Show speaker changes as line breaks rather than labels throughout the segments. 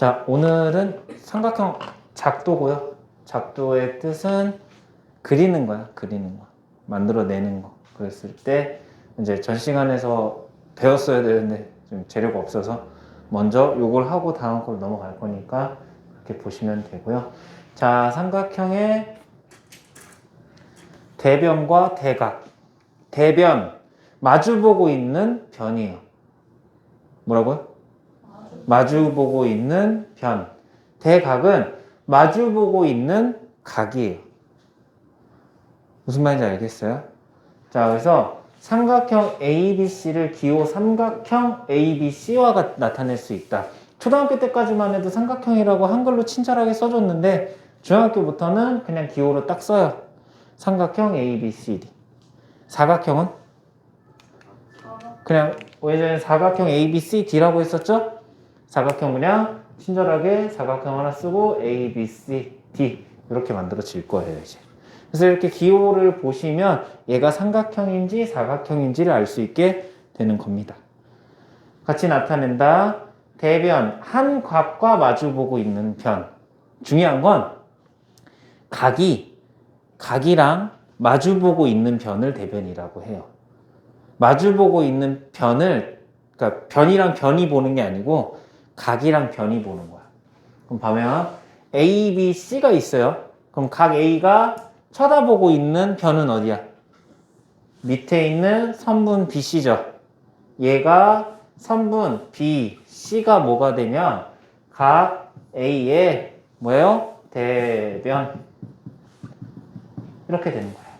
자, 오늘은 삼각형 작도고요. 작도의 뜻은 그리는 거야. 그리는 거. 만들어내는 거. 그랬을 때 이제 전 시간에서 배웠어야 되는데 좀 재료가 없어서 먼저 요걸 하고 다음 걸 넘어갈 거니까 그렇게 보시면 되고요. 자, 삼각형의 대변과 대각. 대변 마주보고 있는 변이에요. 뭐라고요? 마주보고 있는 변. 대각은 마주보고 있는 각이에요. 무슨 말인지 알겠어요? 자, 그래서 삼각형 ABC를 기호 삼각형 ABC와 나타낼 수 있다. 초등학교 때까지만 해도 삼각형이라고 한글로 친절하게 써줬는데 중학교부터는 그냥 기호로 딱 써요. 삼각형 ABCD. 사각형은 그냥 예전에 사각형 ABCD라고 했었죠? 사각형 그냥 친절하게 사각형 하나 쓰고 ABCD 이렇게 만들어질 거예요 이제. 그래서 이렇게 기호를 보시면 얘가 삼각형인지 사각형인지를 알 수 있게 되는 겁니다. 같이 나타낸다. 대변 한 각과 마주보고 있는 변. 중요한 건 각이 각이랑 마주보고 있는 변을 대변이라고 해요. 마주보고 있는 변을 그러니까 변이랑 변이 보는 게 아니고 각이랑 변이 보는 거야. 그럼 보면 A, B, C가 있어요. 그럼 각 A가 쳐다보고 있는 변은 어디야? 밑에 있는 선분 BC죠. 얘가 선분 B, C가 뭐가 되면 각 A의 뭐예요? 대변 이렇게 되는 거예요.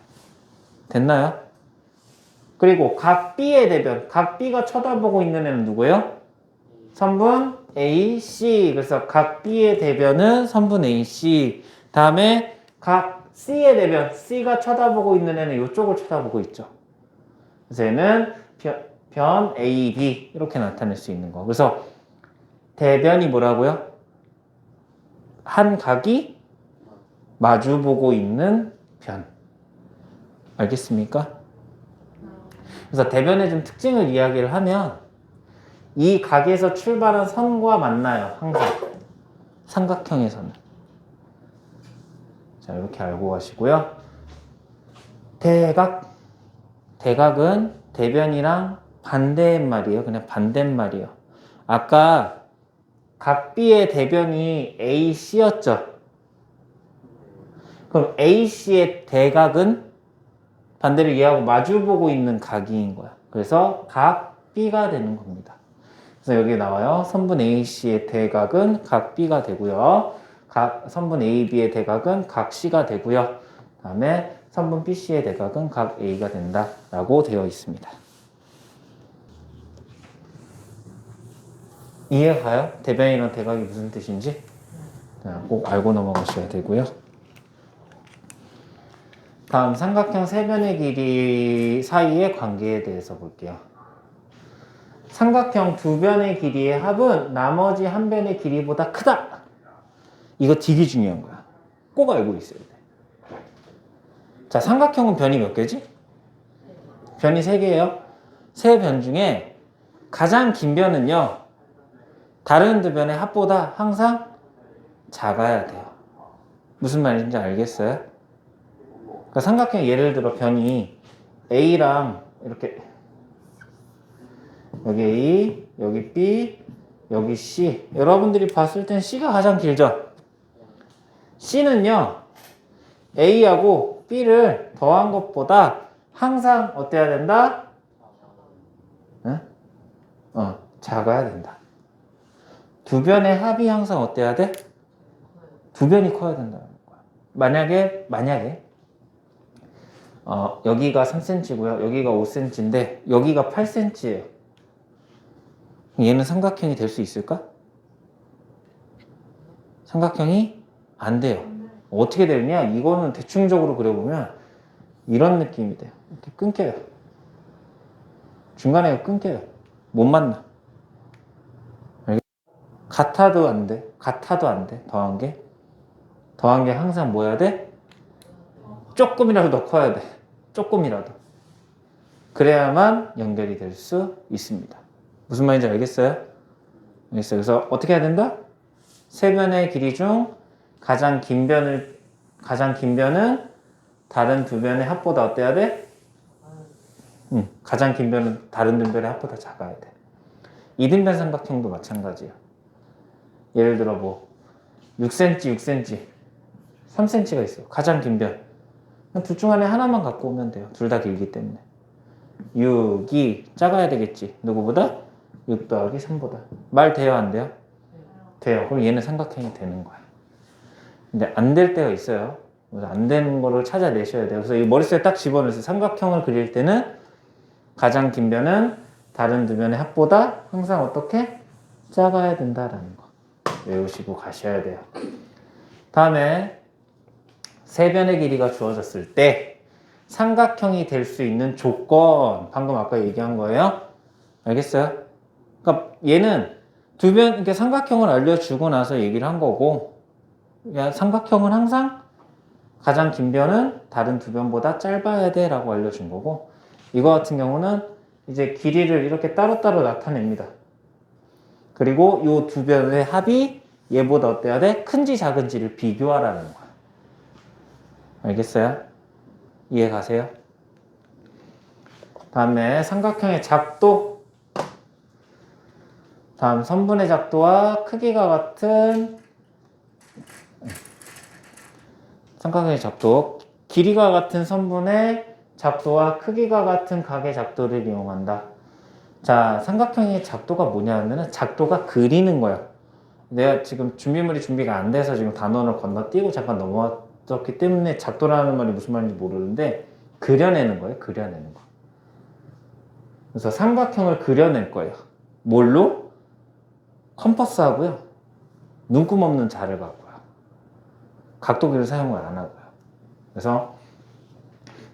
됐나요? 그리고 각 B의 대변, 각 B가 쳐다보고 있는 애는 누구예요? 선분 A, C. 그래서 각 B의 대변은 선분 A, C. 다음에 각 C의 대변, C가 쳐다보고 있는 애는 이쪽을 쳐다보고 있죠. 그래서 얘는 변, 변 A, B 이렇게 나타낼 수 있는 거. 그래서 대변이 뭐라고요? 한 각이 마주보고 있는 변. 알겠습니까? 그래서 대변의 좀 특징을 이야기를 하면 이 각에서 출발한 선과 만나요. 항상. 삼각형에서는. 자, 이렇게 알고 가시고요. 대각. 대각은 대변이랑 반대말이에요. 그냥 반대말이에요. 아까 각 B의 대변이 AC였죠. 그럼 AC의 대각은 반대로 얘하고 마주보고 있는 각인 거야. 그래서 각 B가 되는 겁니다. 그래서 여기 나와요. 선분 AC의 대각은 각 B가 되고요. 각 선분 AB의 대각은 각 C가 되고요. 다음에 선분 BC의 대각은 각 A가 된다라고 되어 있습니다. 이해가요? 대변이랑 대각이 무슨 뜻인지 자, 꼭 알고 넘어가셔야 되고요. 다음 삼각형 세 변의 길이 사이의 관계에 대해서 볼게요. 삼각형 두 변의 길이의 합은 나머지 한 변의 길이보다 크다. 이거 되게 중요한 거야. 꼭 알고 있어야 돼. 자, 삼각형은 변이 몇 개지? 변이 세 개예요. 세 변 중에 가장 긴 변은요. 다른 두 변의 합보다 항상 작아야 돼요. 무슨 말인지 알겠어요? 그러니까 삼각형 예를 들어 변이 A랑 이렇게 여기 A, 여기 B, 여기 C. 여러분들이 봤을 땐 C가 가장 길죠? C는요, A하고 B를 더한 것보다 항상 어때야 된다? 응? 어, 작아야 된다. 두 변의 합이 항상 어때야 돼? 두 변이 커야 된다는 거야. 만약에, 만약에, 어, 여기가 3cm고요. 여기가 5cm인데, 여기가 8cm예요. 얘는 삼각형이 될 수 있을까? 삼각형이 안 돼요. 어떻게 되느냐? 이거는 대충적으로 그려보면 이런 느낌이 돼요. 이렇게 끊겨요. 중간에 끊겨요. 못 만나. 알겠? 같아도 안 돼. 같아도 안 돼. 더한 게. 더한 게 항상 뭐 해야 돼? 조금이라도 더 커야 돼. 조금이라도. 그래야만 연결이 될 수 있습니다. 무슨 말인지 알겠어요? 알겠어요. 그래서 어떻게 해야 된다? 세 변의 길이 중 가장 긴 변을 가장 긴 변은 다른 두 변의 합보다 어때야 돼? 응, 가장 긴 변은 다른 두 변의 합보다 작아야 돼. 이등변 삼각형도 마찬가지야. 예를 들어 뭐 6cm, 6cm, 3cm가 있어. 가장 긴 변. 둘 중 안에 하나만 갖고 오면 돼요. 둘 다 길기 때문에. 6이 작아야 되겠지. 누구보다? 6 더하기 3보다. 말 돼요, 안 돼요? 돼요. 그럼 얘는 삼각형이 되는 거야. 근데 안 될 때가 있어요. 그래서 안 되는 거를 찾아내셔야 돼요. 그래서 이 머릿속에 딱 집어넣어서 삼각형을 그릴 때는 가장 긴 변은 다른 두 변의 합보다 항상 어떻게 작아야 된다라는 거 외우시고 가셔야 돼요. 다음에 세 변의 길이가 주어졌을 때 삼각형이 될 수 있는 조건 방금 아까 얘기한 거예요. 알겠어요? 그러니까 얘는 두 변 이렇게 삼각형을 알려주고 나서 얘기를 한 거고 야, 삼각형은 항상 가장 긴 변은 다른 두 변보다 짧아야 돼 라고 알려준 거고 이거 같은 경우는 이제 길이를 이렇게 따로따로 나타냅니다. 그리고 이 두 변의 합이 얘보다 어때야 돼? 큰지 작은지를 비교하라는 거야. 알겠어요? 이해 가세요? 다음에 삼각형의 작도. 다음 선분의 작도와 크기가 같은 삼각형의 작도. 길이가 같은 선분의 작도와 크기가 같은 각의 작도를 이용한다. 자, 삼각형의 작도가 뭐냐 하면은 작도가 그리는 거야. 내가 지금 준비물이 준비가 안 돼서 지금 단원을 건너뛰고 잠깐 넘어왔기 때문에 작도라는 말이 무슨 말인지 모르는데 그려내는 거예요. 그려내는 거. 그래서 삼각형을 그려낼 거예요. 뭘로? 컴퍼스하고요. 눈금 없는 자를 갖고요. 각도기를 사용을 안 하고요. 그래서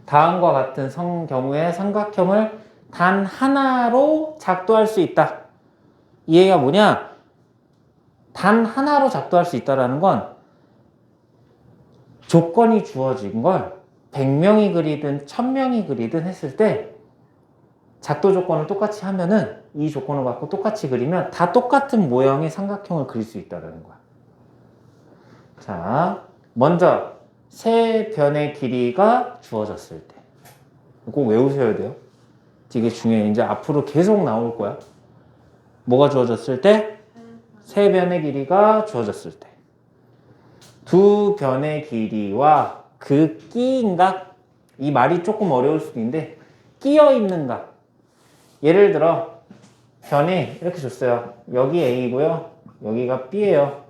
다음과 같은 성 경우에 삼각형을 단 하나로 작도할 수 있다. 이 얘기가 뭐냐? 단 하나로 작도할 수 있다라는 건 조건이 주어진 걸 100명이 그리든 1000명이 그리든 했을 때 작도 조건을 똑같이 하면은 이 조건을 갖고 똑같이 그리면 다 똑같은 모양의 삼각형을 그릴 수 있다는 거야. 자, 먼저 세 변의 길이가 주어졌을 때. 꼭 외우셔야 돼요. 되게 중요해. 이제 앞으로 계속 나올 거야. 뭐가 주어졌을 때? 세 변의 길이가 주어졌을 때. 두 변의 길이와 그 끼인 각. 이 말이 조금 어려울 수도 있는데, 끼어 있는 각. 예를 들어, 변이 이렇게 줬어요. 여기 A고요. 여기가 B예요.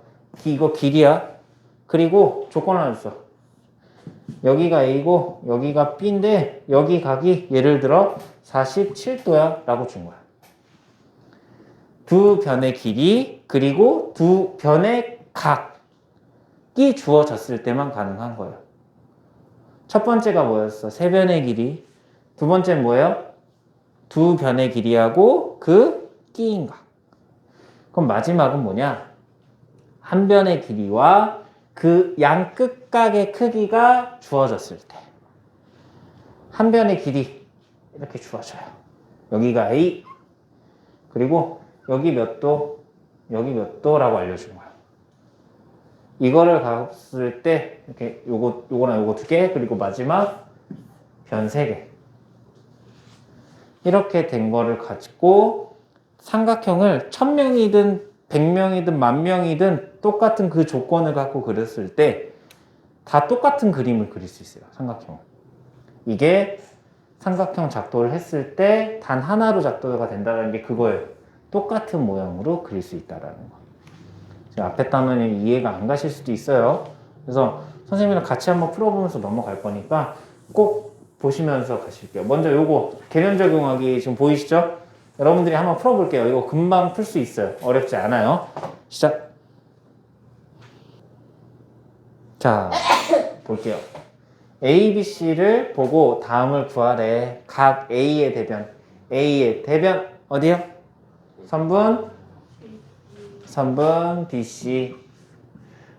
이거 길이야. 그리고 조건 하나 줬어. 여기가 A고 여기가 B인데 여기 각이 예를 들어 47도야 라고 준 거야. 두 변의 길이 그리고 두 변의 각이 주어졌을 때만 가능한 거예요. 첫 번째가 뭐였어? 세 변의 길이. 두 번째는 뭐예요? 두 변의 길이하고 그 끼인 각. 그럼 마지막은 뭐냐? 한 변의 길이와 그 양 끝각의 크기가 주어졌을 때. 한 변의 길이 이렇게 주어져요. 여기가 A. 그리고 여기 몇 도, 여기 몇 도라고 알려준 거야. 이거를 갔을 때 이렇게 요거 요거랑 요거 두 개, 그리고 마지막 변 세 개. 이렇게 된 거를 가지고 삼각형을 천 명이든 백 명이든 만 명이든 똑같은 그 조건을 갖고 그렸을 때 다 똑같은 그림을 그릴 수 있어요. 삼각형. 이게 삼각형 작도를 했을 때 단 하나로 작도가 된다는 게 그거예요. 똑같은 모양으로 그릴 수 있다라는 거. 지금 앞에 단원이 이해가 안 가실 수도 있어요. 그래서 선생님이랑 같이 한번 풀어보면서 넘어갈 거니까 꼭 보시면서 가실게요. 먼저 요거 개념 적용하기 지금 보이시죠? 여러분들이 한번 풀어볼게요. 이거 금방 풀 수 있어요. 어렵지 않아요. 시작. 자, 볼게요. A, B, C를 보고 다음을 구하래. 각 A의 대변. A의 대변 어디요? 선분 선분 BC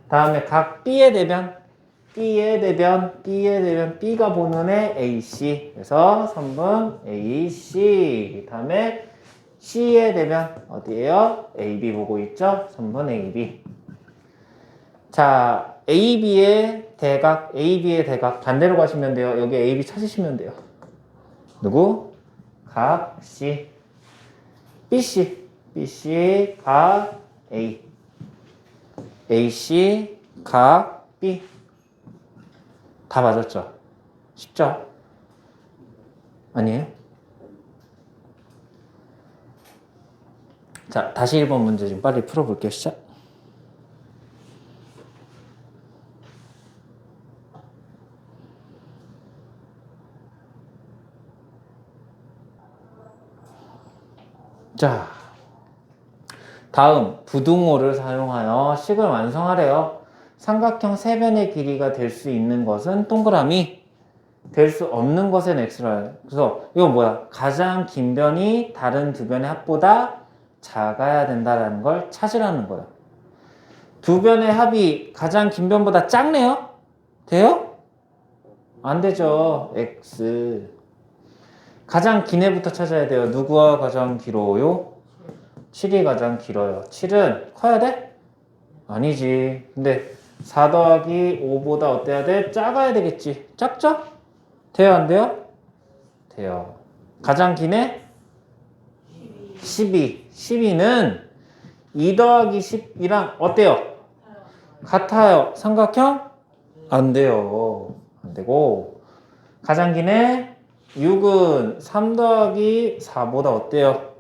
다음에 각 B의 대변 B의 대변 B의 대변 B가 보는 애 AC 그래서 선분 AC 다음에 C의 대변 어디에요? AB 보고 있죠? 선분 AB 자, AB의 대각, AB의 대각 반대로 가시면 돼요. 여기 AB 찾으시면 돼요. 누구? 각 C. BC. BC 각 A. AC 각 B. 다 맞았죠? 쉽죠? 아니에요? 자, 다시 1번 문제 좀 빨리 풀어볼게요. 시작. 자, 다음 부등호를 사용하여 식을 완성하래요. 삼각형 세 변의 길이가 될 수 있는 것은 동그라미, 될 수 없는 것은 x라. 그래서 이건 뭐야? 가장 긴 변이 다른 두 변의 합보다 작아야 된다라는 걸 찾으라는 거야. 두 변의 합이 가장 긴 변보다 작네요? 돼요? 안 되죠. x. 가장 긴 애부터 찾아야 돼요. 누구와 가장 길어요? 7이 가장 길어요. 7은 커야 돼? 아니지. 근데 4 더하기 5보다 어때야 돼? 작아야 되겠지. 작죠? 돼요, 안 돼요? 돼요. 가장 긴 애? 12. 12는 2 더하기 10이랑 어때요? 같아요. 삼각형? 안 돼요. 안 되고. 가장 긴 애? 6은 3 더하기 4보다 어때요?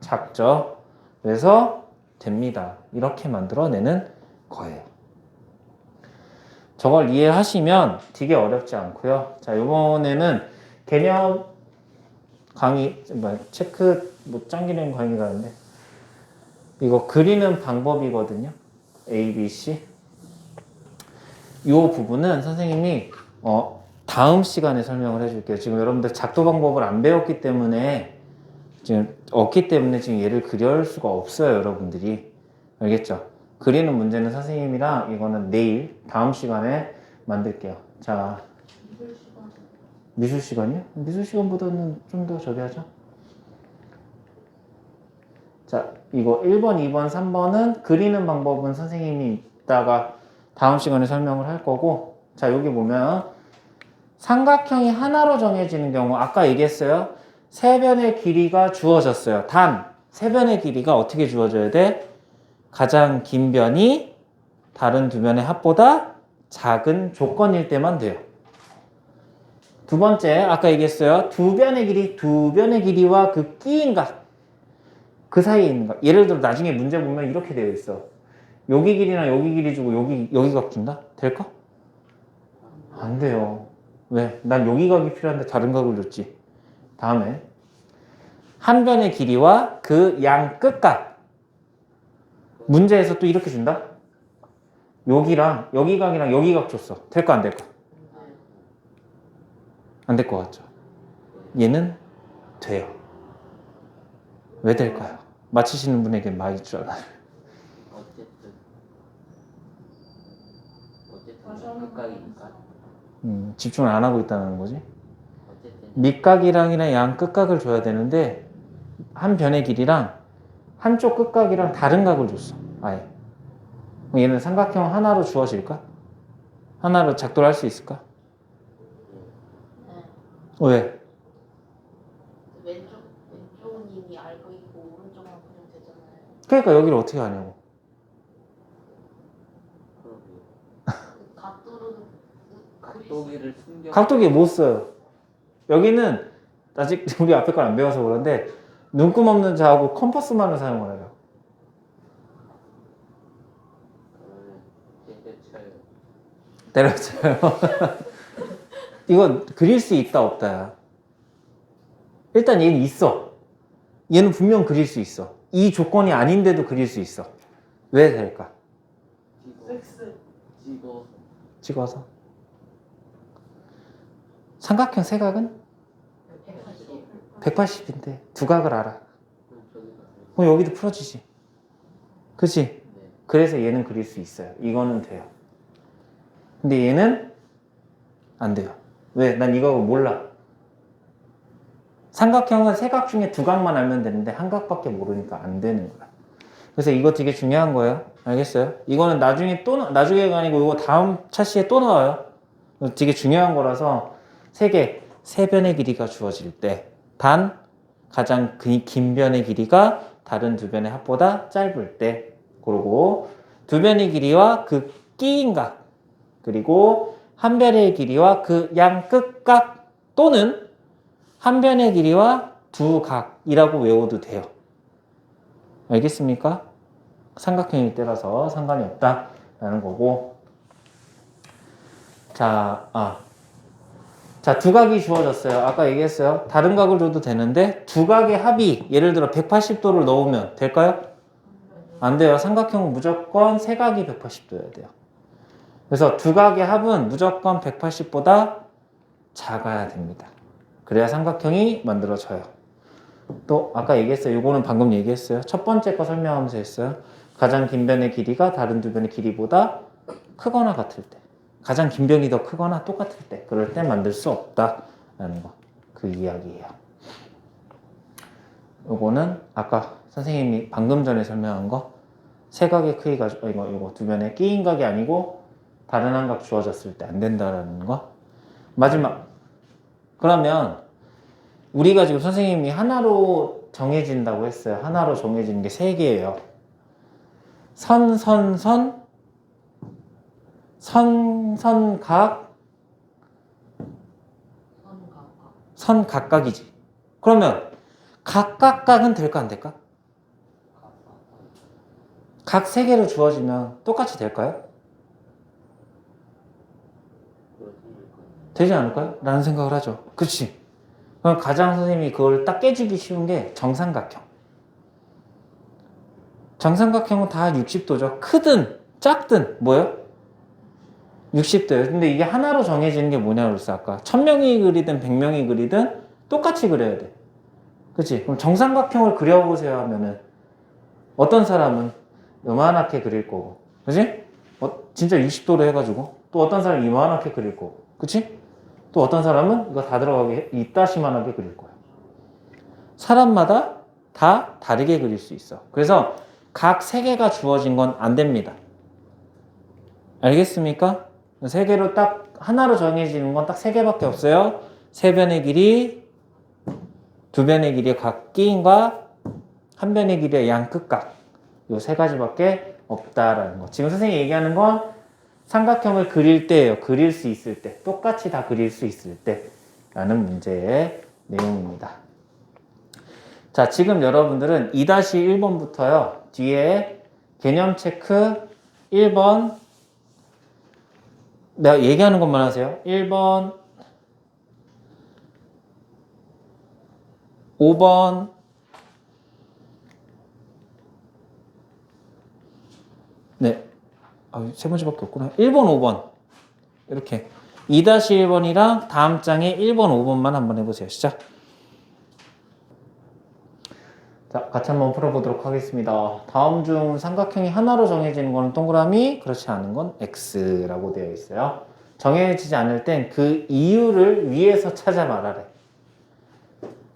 작죠? 그래서 됩니다. 이렇게 만들어내는 거예요. 저걸 이해하시면 되게 어렵지 않고요. 자, 이번에는 개념 강의, 뭐, 체크, 뭐, 짱기는 강의가 있는데, 이거 그리는 방법이거든요. A, B, C. 이 부분은 선생님이, 어, 다음 시간에 설명을 해줄게요. 지금 여러분들 작도 방법을 안 배웠기 때문에, 지금 없기 때문에 지금 얘를 그려올 수가 없어요, 여러분들이. 알겠죠? 그리는 문제는 선생님이랑 이거는 내일 다음 시간에 만들게요. 자, 미술 시간이요? 미술 시간보다는 좀 더 저기 하죠. 자, 이거 1번, 2번, 3번은 그리는 방법은 선생님이 이따가 다음 시간에 설명을 할 거고, 자, 여기 보면 삼각형이 하나로 정해지는 경우, 아까 얘기했어요. 세 변의 길이가 주어졌어요. 단, 세 변의 길이가 어떻게 주어져야 돼? 가장 긴 변이 다른 두 변의 합보다 작은 조건일 때만 돼요. 두 번째, 아까 얘기했어요. 두 변의 길이, 두 변의 길이와 그 끼인 각, 그 사이에 있는 각. 예를 들어 나중에 문제 보면 이렇게 되어 있어. 여기 길이나 여기 길이 주고 여기, 여기 각 준다? 될까? 안 돼요. 왜? 난 여기 각이 필요한데 다른 각을 줬지. 다음에. 한 변의 길이와 그 양 끝각. 문제에서 또 이렇게 준다? 여기랑 여기 각이랑 여기 각 줬어. 될까 안 될까? 안 될 것 같죠? 얘는 돼요. 왜 될까요? 맞히시는 분에게 많이 줄 알아요.
어쨌든 어쨌든 끝각이니까
음, 집중을 안 하고 있다는 거지. 밑각이랑이랑 양 끝각을 줘야 되는데 한 변의 길이랑 한쪽 끝각이랑 다른 각을 줬어. 아예. 그럼 얘는 삼각형 하나로 주어질까? 하나로 작도를 할수 있을까?
네.
왜?
왼쪽 왼쪽은 이미 알고 있고 오른쪽만 그리면 되잖아요.
그러니까 여기를 어떻게 하냐고.
그 각도기를 숨겨
각도기 못 써요. 여기는 아직 우리 앞에 걸 안 배워서 그런데 눈금 없는 자하고 컴퍼스만을 사용을 해요.
때려쳐요.
때려쳐요. 이건 그릴 수 있다 없다야. 일단 얘는 있어. 얘는 분명 그릴 수 있어. 이 조건이 아닌데도 그릴 수 있어. 왜 될까?
찍어 찍어
찍어서. 삼각형 세각은
180.
180인데 두 각을 알아.
그럼
여기도 풀어지지. 그치?
네
그래서 얘는 그릴 수 있어요. 이거는 돼요. 근데 얘는 안 돼요. 왜? 난 이거 몰라. 삼각형은 세각 중에 두 각만 알면 되는데 한 각밖에 모르니까 안 되는 거야. 그래서 이거 되게 중요한 거예요. 알겠어요? 이거는 나중에 또 나- 나중에가 아니고 이거 다음 차시에 또 나와요. 되게 중요한 거라서 세 개, 세 변의 길이가 주어질 때 단 가장 그- 긴 변의 길이가 다른 두 변의 합보다 짧을 때 그리고 두 변의 길이와 그 끼인 각 그리고 한 변의 길이와 그 양 끝각 또는 한 변의 길이와 두 각이라고 외워도 돼요. 알겠습니까? 삼각형이 때라서 상관이 없다라는 거고. 자, 아. 자, 두 각이 주어졌어요. 아까 얘기했어요. 다른 각을 줘도 되는데 두 각의 합이 예를 들어 180도를 넣으면 될까요? 안 돼요. 삼각형은 무조건 세 각이 180도여야 돼요. 그래서 두 각의 합은 무조건 180보다 작아야 됩니다. 그래야 삼각형이 만들어져요. 또 아까 얘기했어요. 이거는 방금 얘기했어요. 첫 번째 거 설명하면서 했어요. 가장 긴 변의 길이가 다른 두 변의 길이보다 크거나 같을 때. 가장 긴 변이 더 크거나 똑같을 때. 그럴 때 만들 수 없다라는 거. 그 이야기예요. 요거는 아까 선생님이 방금 전에 설명한 거 세각의 크기가 어, 이거 이거 두 변의 끼인 각이 아니고 다른 한 각 주어졌을 때 안 된다라는 거. 마지막. 그러면 우리가 지금 선생님이 하나로 정해진다고 했어요. 하나로 정해지는 게세 개예요. 선, 선, 선, 선, 선, 각,
선,
각각이지. 그러면 각각각은 될까 안 될까? 각 세 개로 주어지면 똑같이 될까요? 되지 않을까요? 라는 생각을 하죠. 그렇지. 그럼 가장 선생님이 그걸 딱 깨주기 쉬운 게 정삼각형. 정삼각형은 다 60도죠. 크든 작든 뭐요? 60도예요. 근데 이게 하나로 정해지는 게 뭐냐고 그랬어 아까. 1000명이 그리든 100명이 그리든 똑같이 그려야 돼. 그렇지? 그럼 정삼각형을 그려보세요 하면은 어떤 사람은 요만하게 그릴 거고. 그렇지? 어, 진짜 60도로 해가지고 또 어떤 사람은 이만하게 그릴 거고. 그렇지? 또 어떤 사람은 이거 다 들어가게 이따시만하게 그릴 거야. 사람마다 다 다르게 그릴 수 있어. 그래서 각 세 개가 주어진 건 안 됩니다. 알겠습니까? 세 개로 딱 하나로 정해지는 건 딱 세 개밖에 없어요. 세 변의 길이, 두 변의 길이의 각 끼인과 한 변의 길이의 양 끝각. 요 세 가지밖에 없다라는 거. 지금 선생님이 얘기하는 건 삼각형을 그릴 때예요. 그릴 수 있을 때. 똑같이 다 그릴 수 있을 때. 라는 문제의 내용입니다. 자, 지금 여러분들은 2-1번부터요. 뒤에 개념 체크 1번 내가 얘기하는 것만 하세요. 1번 5번 네. 아, 세 번째밖에 없구나. 1번, 5번. 이렇게. 2-1번이랑 다음 장에 1번, 5번만 한번 해보세요. 시작. 자, 같이 한번 풀어보도록 하겠습니다. 다음 중 삼각형이 하나로 정해지는 거는 동그라미, 그렇지 않은 건 X라고 되어 있어요. 정해지지 않을 땐 그 이유를 위에서 찾아 말하래.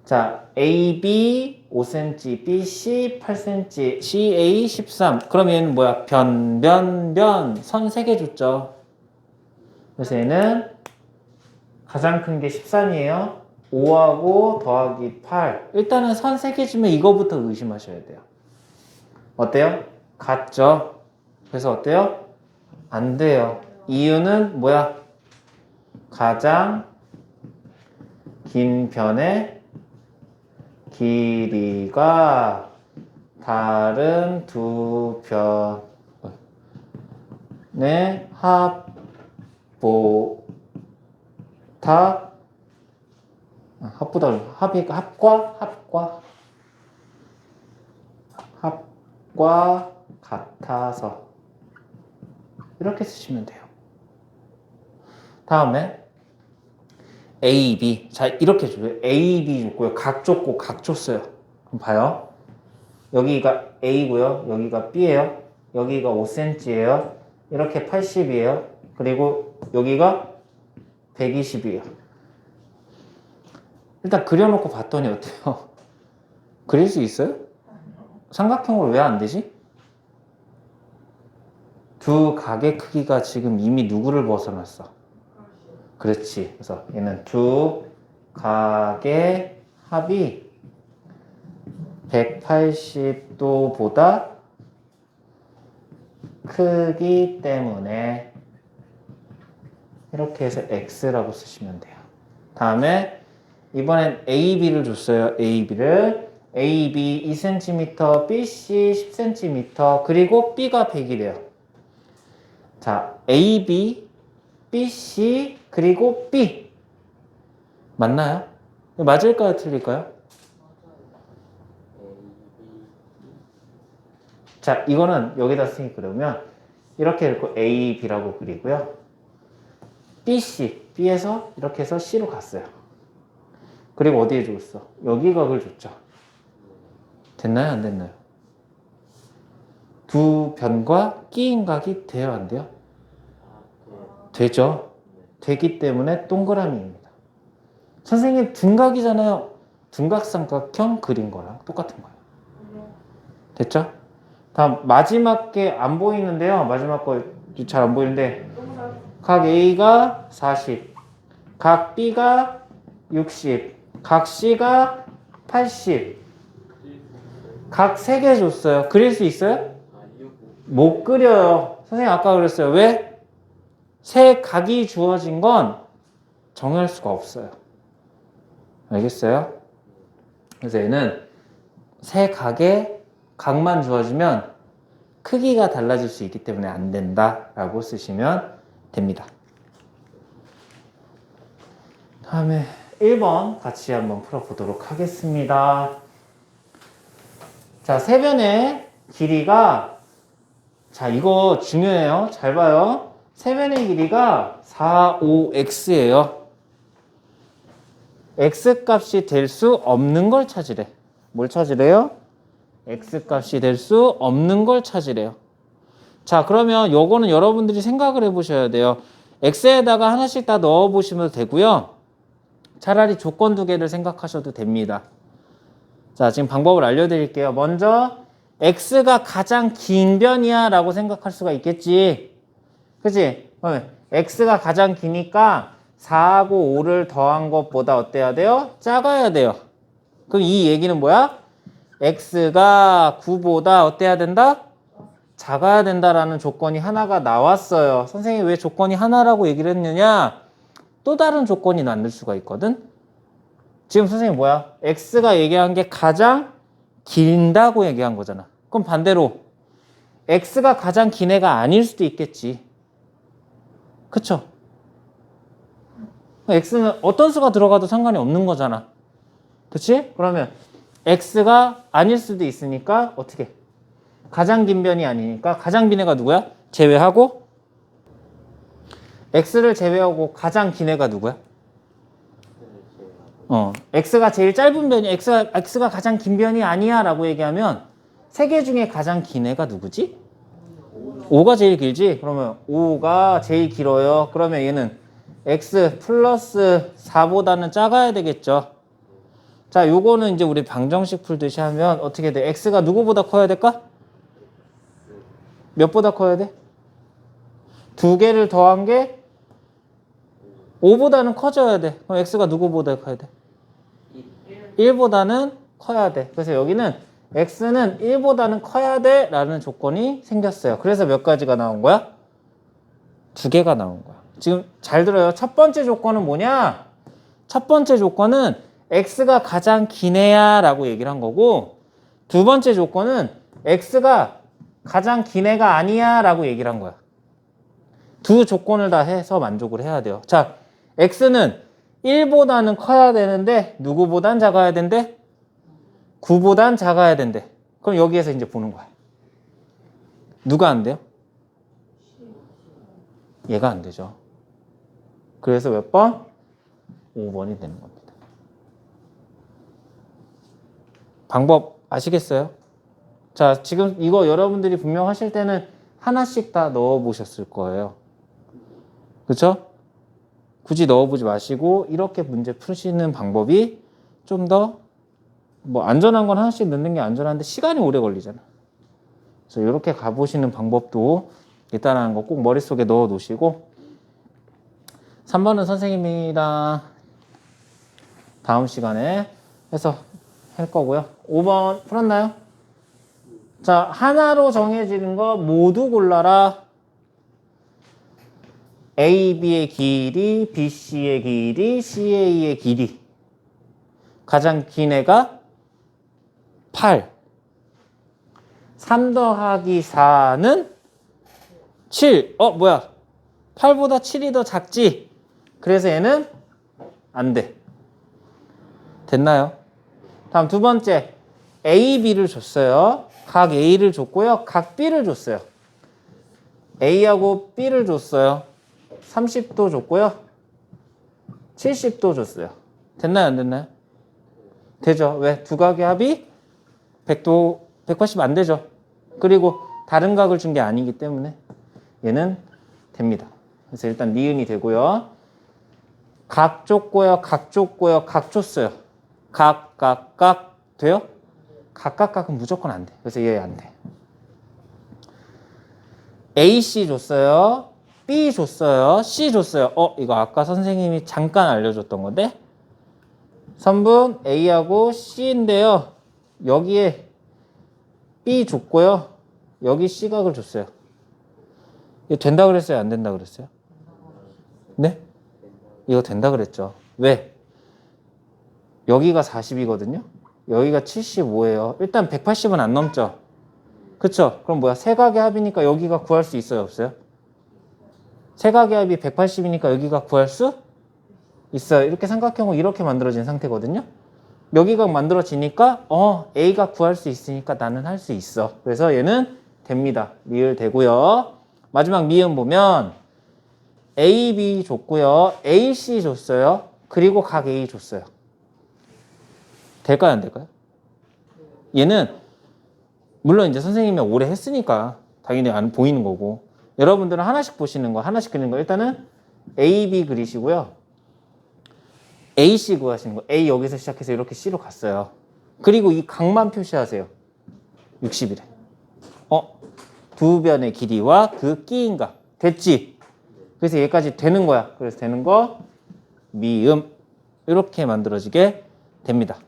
자, AB 5cm, BC 8cm, CA 13. 그럼 얘는 뭐야? 변, 변, 변. 선 3개 줬죠. 그래서 얘는 가장 큰 게 13이에요. 5하고 더하기 8. 일단은 선 3개 주면 이거부터 의심하셔야 돼요. 어때요? 같죠? 그래서 어때요? 안 돼요. 이유는 뭐야? 가장 긴 변의 길이가 다른 두 변의 합보다 아, 합보다 합이 합과 합과 합과 같아서 이렇게 쓰시면 돼요. 다음에 A, B. 자, 이렇게 줘요. A, B 줬고요. 각 줬고, 각 줬어요. 그럼 봐요. 여기가 A고요. 여기가 B예요. 여기가 5cm예요. 이렇게 80이에요. 그리고 여기가 120이에요. 일단 그려놓고 봤더니 어때요? 그릴 수 있어요? 삼각형으로 왜 안 되지? 두 각의 크기가 지금 이미 누구를 벗어났어? 그렇지. 그래서 얘는 두 각의 합이 180도보다 크기 때문에 이렇게 해서 x라고 쓰시면 돼요. 다음에 이번엔 AB를 줬어요. AB를 AB 2cm, BC 10cm, 그리고 B가 100이래요. 자, AB, BC, 그리고 B. 맞나요? 맞을까요? 틀릴까요? 자, 이거는 여기다 쓰기 그러면 이렇게 읽고 A, B라고 그리고요. BC, B에서 이렇게 해서 C로 갔어요. 그리고 어디에 줬어? 여기 각을 줬죠. 됐나요? 안 됐나요? 두 변과 끼인 각이 돼요? 안 돼요? 되죠. 되기 때문에 동그라미입니다. 선생님 둔각이잖아요. 둔각삼각형 그린 거랑 똑같은 거예요. 됐죠? 다음 마지막 게 안 보이는데요. 마지막 거 잘 안 보이는데 각 A가 40, 각 B가 60, 각 C가 80, 각 3개 줬어요. 그릴 수 있어요? 못 그려요. 선생님 아까 그랬어요. 왜? 세 각이 주어진 건 정할 수가 없어요. 알겠어요? 그래서 얘는 세 각의 각만 주어지면 크기가 달라질 수 있기 때문에 안 된다 라고 쓰시면 됩니다. 다음에 1번 같이 한번 풀어보도록 하겠습니다. 자, 세변의 길이가 자, 이거 중요해요. 잘 봐요. 세변의 길이가 4, 5x예요. x 값이 될 수 없는 걸 찾으래. 뭘 찾으래요? x 값이 될 수 없는 걸 찾으래요. 자, 그러면 요거는 여러분들이 생각을 해 보셔야 돼요. x에다가 하나씩 다 넣어 보시면 되고요. 차라리 조건 두 개를 생각하셔도 됩니다. 자, 지금 방법을 알려 드릴게요. 먼저 x가 가장 긴 변이야 라고 생각할 수가 있겠지. 그치? x가 가장 기니까 4하고 5를 더한 것보다 어때야 돼요? 작아야 돼요. 그럼 이 얘기는 뭐야? x가 9보다 어때야 된다? 작아야 된다라는 조건이 하나가 나왔어요. 선생님이 왜 조건이 하나라고 얘기를 했느냐? 또 다른 조건이 만들 수가 있거든. 지금 선생님 뭐야? x가 얘기한 게 가장 길다고 얘기한 거잖아. 그럼 반대로 x가 가장 긴 애가 아닐 수도 있겠지. 그쵸? x는 어떤 수가 들어가도 상관이 없는 거잖아. 그치? 그러면 x가 아닐 수도 있으니까 어떻게? 가장 긴 변이 아니니까 가장 긴 애가 누구야? 제외하고 x를 제외하고 가장 긴 애가 누구야? 어, x가 제일 짧은 변이, x가, x가 가장 긴 변이 아니야 라고 얘기하면 세 개 중에 가장 긴 애가 누구지? 5가 제일 길지? 그러면 5가 제일 길어요. 그러면 얘는 x 플러스 4보다는 작아야 되겠죠. 자, 요거는 이제 우리 방정식 풀듯이 하면 어떻게 돼? x가 누구보다 커야 될까? 몇보다 커야 돼? 두 개를 더한 게 5보다는 커져야 돼. 그럼 x가 누구보다 커야 돼? 1보다는 커야 돼. 그래서 여기는 x는 1보다는 커야 돼 라는 조건이 생겼어요. 그래서 몇 가지가 나온 거야? 두 개가 나온 거야. 지금 잘 들어요. 첫 번째 조건은 뭐냐? 첫 번째 조건은 x가 가장 기네야 라고 얘기를 한 거고 두 번째 조건은 x가 가장 긴 애가 아니야 라고 얘기를 한 거야. 두 조건을 다 해서 만족을 해야 돼요. 자, x는 1보다는 커야 되는데 누구보단 작아야 된대? 9보단 작아야 된대. 그럼 여기에서 이제 보는 거야. 누가 안 돼요? 얘가 안 되죠. 그래서 몇 번? 5번이 되는 겁니다. 방법 아시겠어요? 자, 지금 이거 여러분들이 분명 하실 때는 하나씩 다 넣어 보셨을 거예요. 그쵸? 굳이 넣어보지 마시고 이렇게 문제 푸시는 방법이 좀 더 뭐 안전한 건 하나씩 넣는 게 안전한데 시간이 오래 걸리잖아. 그래서 이렇게 가보시는 방법도 있다는 거 꼭 머릿속에 넣어 놓으시고 3번은 선생님이랑 다음 시간에 해서 할 거고요. 5번 풀었나요? 자, 하나로 정해지는 거 모두 골라라. AB의 길이, BC의 길이, CA의 길이. 가장 긴 애가 8. 3 더하기 4는 7. 어, 뭐야? 8보다 7이 더 작지? 그래서 얘는 안 돼. 됐나요? 다음 두 번째. A, B를 줬어요. 각 A를 줬고요. 각 B를 줬어요. A하고 B를 줬어요. 30도 줬고요. 70도 줬어요. 됐나요? 안 됐나요? 되죠. 왜? 두 각의 합이 100도, 180 안 되죠. 그리고 다른 각을 준 게 아니기 때문에 얘는 됩니다. 그래서 일단 니은이 되고요. 각 줬고요. 각 줬고요. 각 줬어요. 각, 각, 각 돼요? 각각 각은 무조건 안 돼. 그래서 얘 안 돼. AC 줬어요. B 줬어요. C 줬어요. 어, 이거 아까 선생님이 잠깐 알려줬던 건데. 선분 A하고 C인데요. 여기에 B 줬고요. 여기 C 각을 줬어요. 이거 된다 그랬어요? 안 된다 그랬어요? 네? 이거 된다 그랬죠. 왜? 여기가 40이거든요. 여기가 75예요. 일단 180은 안 넘죠. 그쵸? 그럼 뭐야? 세각의 합이니까 여기가 구할 수 있어요? 없어요? 세각의 합이 180이니까 여기가 구할 수 있어요. 이렇게 삼각형은 이렇게 만들어진 상태거든요. 여기가 만들어지니까 어 A가 구할 수 있으니까 나는 할 수 있어. 그래서 얘는 됩니다. 리을 되고요. 마지막 미음 보면 A, B 줬고요. A, C 줬어요. 그리고 각 A 줬어요. 될까요? 안 될까요? 얘는 물론 이제 선생님이 오래 했으니까 당연히 안 보이는 거고 여러분들은 하나씩 보시는 거 하나씩 그리는 거 일단은 A, B 그리시고요. A, C 구하시는 거 A 여기서 시작해서 이렇게 C로 갔어요. 그리고 이 각만 표시하세요. 60이래. 어? 두 변의 길이와 그 끼인각 됐지? 그래서 얘까지 되는 거야. 그래서 되는 거 미음 이렇게 만들어지게 됩니다.